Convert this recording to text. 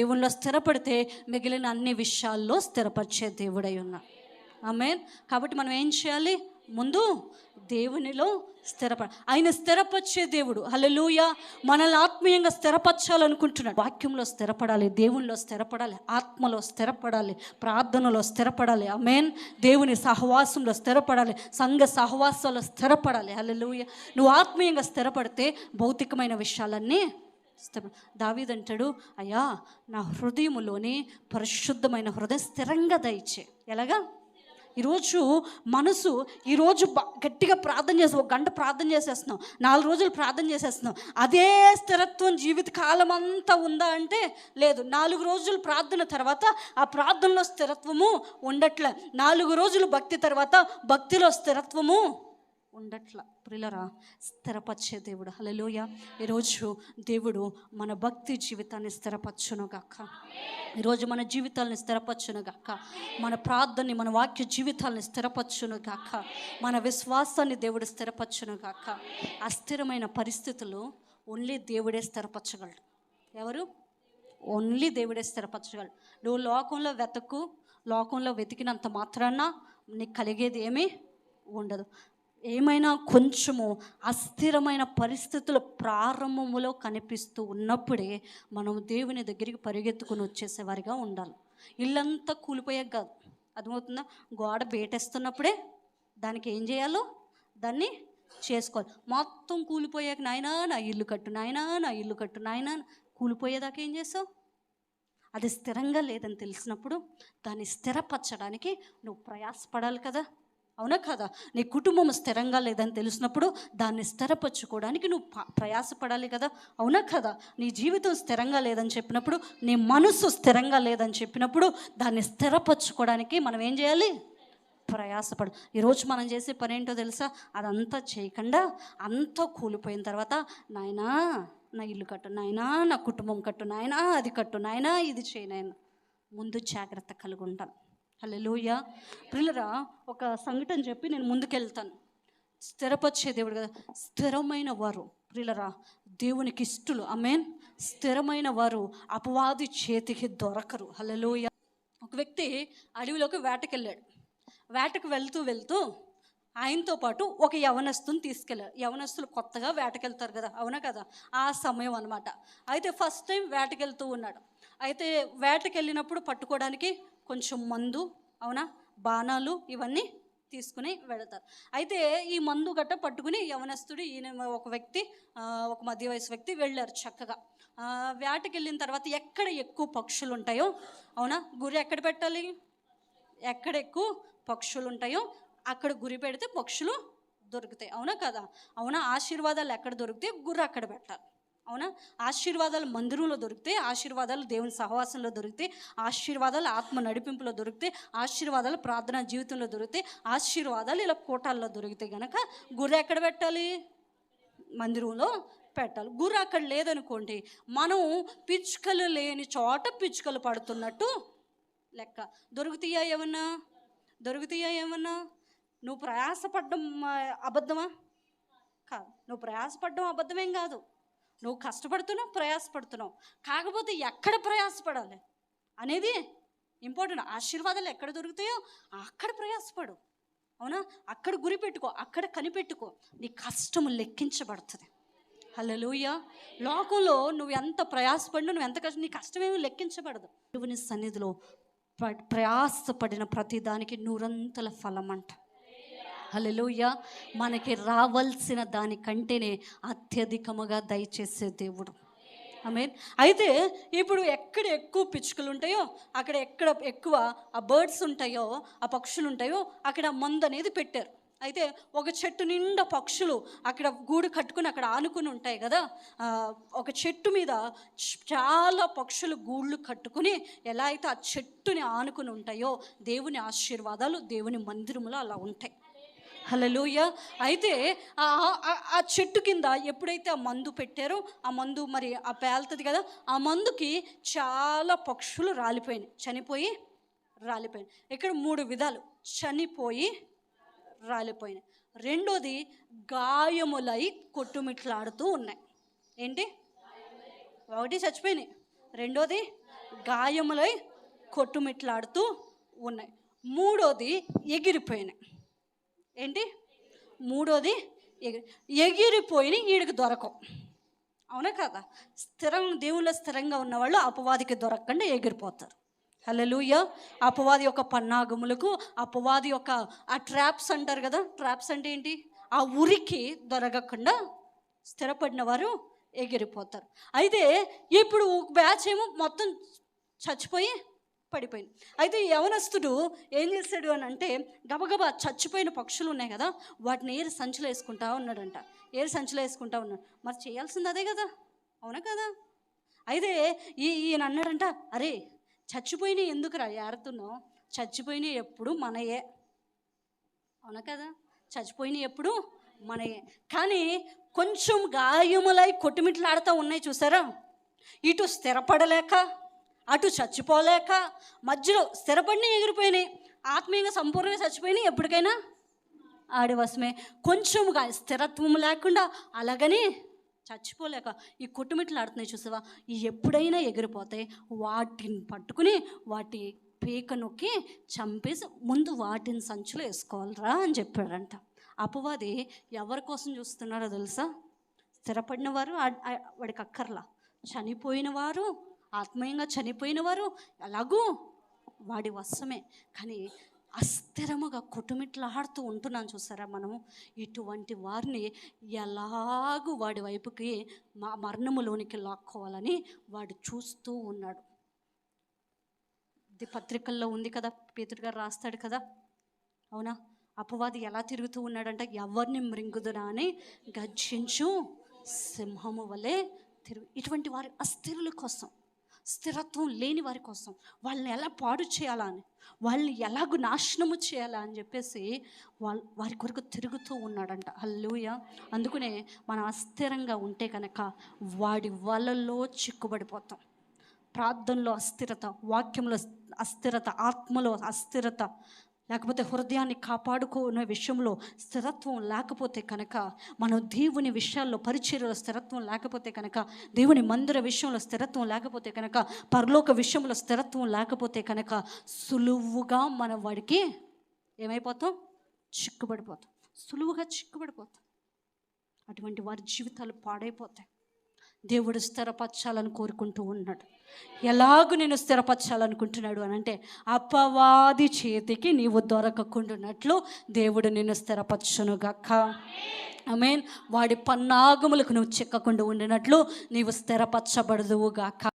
దేవుళ్ళో స్థిరపడితే మిగిలిన అన్ని విషయాల్లో స్థిరపరిచే దేవుడై ఉన్నా. ఆమె కాబట్టి మనం ఏం చేయాలి? ముందు దేవునిలో స్థిరప ఆయన స్థిరపరిచే దేవుడు. హల్లెలూయా మనల్ని ఆత్మీయంగా స్థిరపరచాలనుకుంటున్నాడు. వాక్యంలో స్థిరపడాలి దేవునిలో స్థిరపడాలి ఆత్మలో స్థిరపడాలి ప్రార్థనలో స్థిరపడాలి. అమేన్ దేవుని సహవాసంలో స్థిరపడాలి సంఘ సహవాసంలో స్థిరపడాలి. హల్లెలూయా నువ్వు ఆత్మీయంగా స్థిరపడితే భౌతికమైన విషయాలన్నీ స్థిర దావీదంటాడు అయ్యా నా హృదయములోని పరిశుద్ధమైన హృదయం స్థిరంగా దయచే. ఎలాగా? ఈరోజు మనసు ఈరోజు గట్టిగా ప్రార్థన చేసి ఒక గంట ప్రార్థన చేసేస్తున్నాం నాలుగు రోజులు ప్రార్థన చేసేస్తున్నాం. అదే స్థిరత్వం జీవిత కాలం అంతా ఉందా అంటే లేదు. నాలుగు రోజులు ప్రార్థన తర్వాత ఆ ప్రార్థనలో స్థిరత్వము ఉండట్లే. నాలుగు రోజులు భక్తి తర్వాత భక్తిలో స్థిరత్వము ఉండట్ల. ప్రిలరా స్థిరపరిచే దేవుడు. హలోయ ఈరోజు దేవుడు మన భక్తి జీవితాన్ని స్థిరపరచును గాక ఈరోజు మన జీవితాలను స్థిరపరచునుగాక. మన ప్రార్థనని మన వాక్య జీవితాలను స్థిరపరచునుగాక. మన విశ్వాసాన్ని దేవుడు స్థిరపరచునుగాక. అస్థిరమైన పరిస్థితులు ఓన్లీ దేవుడే స్థిరపరచగలడు. ఎవరు? ఓన్లీ దేవుడే స్థిరపరచగలడు. నువ్వు లోకంలో వెతకు లోకంలో వెతికినంత మాత్రాన నీకు కలిగేది ఏమీ ఉండదు. ఏమైనా కొంచెము అస్థిరమైన పరిస్థితుల ప్రారంభములో కనిపిస్తూ ఉన్నప్పుడే మనం దేవుని దగ్గరికి పరిగెత్తుకుని వచ్చేసేవారిగా ఉండాలి. ఇల్లంతా కూలిపోయాక కాదు. అర్థమవుతుందా? గోడ బేటేస్తున్నప్పుడే దానికి ఏం చేయాలో? దాన్ని చేసుకోవాలి. మొత్తం కూలిపోయాక నాయనా నా ఇల్లు కట్టు నాయనా నా ఇల్లు కట్టు నాయనా కూలిపోయేదాకా ఏం చేసావు? అది స్థిరంగా లేదని తెలిసినప్పుడు దాన్ని స్థిరపరచడానికి నువ్వు ప్రయాసపడాలి కదా. అవునా కదా? నీ కుటుంబం స్థిరంగా లేదని తెలిసినప్పుడు దాన్ని స్థిరపరచుకోవడానికి నువ్వు ప- ప్రయాసపడాలి కదా? అవునా కదా? నీ జీవితం స్థిరంగా లేదని చెప్పినప్పుడు నీ మనసు స్థిరంగా లేదని చెప్పినప్పుడు దాన్ని స్థిరపరచుకోవడానికి మనం ఏం చేయాలి? ప్రయాసపడు ఈరోజు మనం చేసే పని ఏంటో తెలుసా? అదంతా చేయకుండా అంతా కూలిపోయిన తర్వాత నాయనా నా ఇల్లు కట్టు నాయనా నా కుటుంబం కట్టు నాయనా అది కట్టు నాయనా ఇది చేయి ముందు జాగ్రత్త కలిగి ఉంటాను హల్లెలూయా. ప్రిల్లరా ఒక సంఘటన చెప్పి నేను ముందుకెళ్తాను. స్థిరపరిచే దేవుడు కదా స్థిరమైన వారు. ప్రిల్లరా దేవునికి ఇష్టలు. అమేన్ స్థిరమైన వారు అపవాది చేతికి దొరకరు. హలలోయ ఒక వ్యక్తి అడవిలోకి వేటకెళ్ళాడు. వేటకు వెళ్తూ వెళ్తూ ఆయనతో పాటు ఒక యవనస్తుని తీసుకెళ్ళారు యవనస్తులు కొత్తగా వేటకెళ్తారు కదా అవునా కదా? ఆ సమయం అనమాట అయితే ఫస్ట్ టైం వేటకెళ్తూ ఉన్నాడు. అయితే వేటకెళ్ళినప్పుడు పట్టుకోవడానికి కొంచెం మందు అవునా? బాణాలు ఇవన్నీ తీసుకుని వెళతారు. అయితే ఈ మందు గట్ట పట్టుకుని యవనస్తుడు ఈయన ఒక వ్యక్తి ఒక మధ్య వయసు వ్యక్తి వెళ్ళారు చక్కగా. వేటకి వెళ్ళిన తర్వాత ఎక్కడ ఎక్కువ పక్షులు ఉంటాయో అవునా? గురి ఎక్కడ పెట్టాలి? ఎక్కడ ఎక్కువ పక్షులు ఉంటాయో అక్కడ గురి పెడితే పక్షులు దొరుకుతాయి. అవునా కదా? అవునా? ఆశీర్వాదాలు ఎక్కడ దొరికితే గుర్ర అక్కడ పెట్టాలి. అవునా? ఆశీర్వాదాలు మందిరంలో దొరికితే ఆశీర్వాదాలు దేవుని సహవాసంలో దొరికితే ఆశీర్వాదాలు ఆత్మ నడిపింపులో దొరికితే ఆశీర్వాదాలు ప్రార్థనా జీవితంలో దొరికితే ఆశీర్వాదాలు ఇలా కోటాల్లో దొరికితే గనక గుర్ర ఎక్కడ పెట్టాలి? మందిరంలో పెట్టాలి. గుర్ర అక్కడ లేదనుకోండి మనం పిచ్చుకలు లేని చోట పిచ్చుకలు పడుతున్నట్టు లెక్క. దొరుకుతాయా ఏమన్నా? దొరుకుతాయా ఏమన్నా? నువ్వు ప్రయాసపడ్డం అబద్ధమా? కాదు. నువ్వు ప్రయాసపడ్డం అబద్ధమేం కాదు. నువ్వు కష్టపడుతున్నావు ప్రయాసపడుతున్నావు. కాకపోతే ఎక్కడ ప్రయాసపడాలి? అనేది ఇంపార్టెంట్. ఆశీర్వాదాలు ఎక్కడ దొరుకుతాయో అక్కడ ప్రయాసపడు. అవునా? అక్కడ గురి పెట్టుకో అక్కడ కనిపెట్టుకో. నీ కష్టం లెక్కించబడుతుంది. హల్లెలూయ. లోకంలో నువ్వు ఎంత ప్రయాసపడినా నువ్వు ఎంత కష్టం నీ కష్టమేమి లెక్కించబడదు. నువ్వు నీ సన్నిధిలో ప్రయాసపడిన ప్రతి దానికి నూరంతల ఫలం అంట హల్లెలూయ. మనకి రావాల్సిన దానికంటేనే అత్యధికముగా దయచేసే దేవుడు. మీన్ అయితే ఇప్పుడు ఎక్కడ ఎక్కువ పిచ్చుకలు ఉంటాయో అక్కడ ఎక్కడ ఎక్కువ ఆ బర్డ్స్ ఉంటాయో ఆ పక్షులు ఉంటాయో అక్కడ మందు అనేది పెట్టారు. అయితే ఒక చెట్టు నిండా పక్షులు అక్కడ గూడు కట్టుకుని అక్కడ ఆనుకుని ఉంటాయి కదా ఒక చెట్టు మీద చాలా పక్షులు గూళ్ళు కట్టుకుని ఎలా అయితే ఆ చెట్టుని ఆనుకుని ఉంటాయో దేవుని ఆశీర్వాదాలు దేవుని మందిరములో అలా ఉంటాయి. హలలుయ అయితే ఆ ఆ చెట్టు కింద ఎప్పుడైతే ఆ మందు పెట్టారో ఆ మందు మరి ఆ పేలుతుంది కదా ఆ మందుకి చాలా పక్షులు రాలిపోయినాయి. చనిపోయి రాలిపోయినాయి. ఇక్కడ మూడు విధాలు. చనిపోయి రాలిపోయినాయి. రెండోది గాయములై కొట్టుమిట్లాడుతూ ఉన్నాయి. ఏంటి? ఒకటి చచ్చిపోయినాయి. రెండోది గాయములై కొట్టుమిట్లాడుతూ ఉన్నాయి. మూడోది ఎగిరిపోయినాయి. ఏంటి? మూడోది ఎగిరి ఎగిరిపోయిన వీడికి దొరకవు అవునా కదా? స్థిరం దేవుళ్ళ స్థిరంగా ఉన్నవాళ్ళు అపవాదికి దొరకకుండా ఎగిరిపోతారు. హలలుయ అపవాది యొక్క పన్నాగములకు అపవాది యొక్క ఆ ట్రాప్స్ అంటారు కదా ట్రాప్స్ అంటే ఏంటి? ఆ ఉరికి దొరకకుండా స్థిరపడిన వారు ఎగిరిపోతారు. అయితే ఇప్పుడు బ్యాచ్ ఏమో మొత్తం చచ్చిపోయి పడిపోయింది. అయితే ఈ యవనస్తుడు ఏం చేశాడు అని అంటే గబగబా చచ్చిపోయిన పక్షులు ఉన్నాయి కదా వాటిని ఏరు సంచులు వేసుకుంటా ఉన్నాడంట. ఏరు సంచులు వేసుకుంటా ఉన్నాడు. మరి చేయాల్సింది అదే కదా? అవునా కదా? అయితే ఈ ఈయన అన్నాడంట అరే చచ్చిపోయినాయి ఎందుకురా? ఏరుతున్నావు? చచ్చిపోయినాయి ఎప్పుడు మనయే. అవునా కదా? చచ్చిపోయినాయి ఎప్పుడు మనయే. కానీ కొంచెం గాయములై కొట్టుమిట్లాడుతూ ఉన్నాయి చూసారా? ఇటు స్థిరపడలేక అటు చచ్చిపోలేక మధ్యలో స్థిరపడిన ఎగిరిపోయినాయి. ఆత్మీయంగా సంపూర్ణంగా చచ్చిపోయినాయి. ఎప్పటికైనా ఆడి కొంచెముగా కొంచెంగా స్థిరత్వం లేకుండా అలాగని చచ్చిపోలేక ఈ కొట్టుమిట్లాడుతున్నాయి చూసావా? ఎప్పుడైనా ఎగిరిపోతాయి. వాటిని పట్టుకుని వాటి పీక నొక్కి చంపేసి ముందు వాటిని సంచులో వేసుకోవాలిరా అని చెప్పాడంట. అపవాది ఎవరి కోసం చూస్తున్నారో తెలుసా? స్థిరపడిన వారు వాడికి అక్కర్లా. చనిపోయిన వారు ఆత్మీయంగా చనిపోయిన వారు ఎలాగూ వాడి వశమే. కానీ అస్థిరముగా కుటుమిట్లాడుతూ ఉంటున్నాం చూసారా మనము? ఇటువంటి వారిని ఎలాగూ వాడి వైపుకి మా మరణములోనికి లాక్కోవాలని వాడు చూస్తూ ఉన్నాడు. ఇది పత్రికల్లో ఉంది కదా? పేతుడు గారు రాస్తాడు కదా? అవునా? అపవాది ఎలా తిరుగుతూ ఉన్నాడంటే ఎవరిని మృంగుదురా అని గర్జించు సింహము వలె తిరుగు ఇటువంటి వారి అస్థిరుల కోసం. స్థిరత్వం లేని వారి కోసం వాళ్ళని ఎలా పాడు చేయాలా అని వాళ్ళని ఎలాగ నాశనము చేయాలా అని చెప్పేసి వాళ్ళ వారి కొరకు తిరుగుతూ ఉన్నాడంట. అల్లుయ అందుకనే మనం అస్థిరంగా ఉంటే కనుక వాడి వలలో చిక్కుబడిపోతాం. ప్రార్థనలో అస్థిరత వాక్యంలో అస్థిరత ఆత్మలో అస్థిరత లేకపోతే హృదయాన్ని కాపాడుకునే విషయంలో స్థిరత్వం లేకపోతే కనుక మనం దేవుని విషయాల్లో పరిచర్యలో స్థిరత్వం లేకపోతే కనుక దేవుని మందిర విషయంలో స్థిరత్వం లేకపోతే కనుక పరలోక విషయంలో స్థిరత్వం లేకపోతే కనుక సులువుగా మనం వాడికి ఏమైపోతాం? చిక్కుబడిపోతాం. సులువుగా చిక్కుబడిపోతాం. అటువంటి వారి జీవితాలు పాడైపోతాయి. దేవుడు స్థిరపరచాలని కోరుకుంటూ ఉన్నాడు. ఎలాగూ నేను స్థిరపరచాలనుకుంటున్నాడు అని అంటే అపవాది చేతికి నీవు దొరకకుండానట్లు దేవుడు నిన్ను స్థిరపరచునుగాక. మీన్ వాడి పన్నాగములకు నువ్వు చిక్కకుండా ఉండినట్లు నీవు స్థిరపరచబడదువుగాక.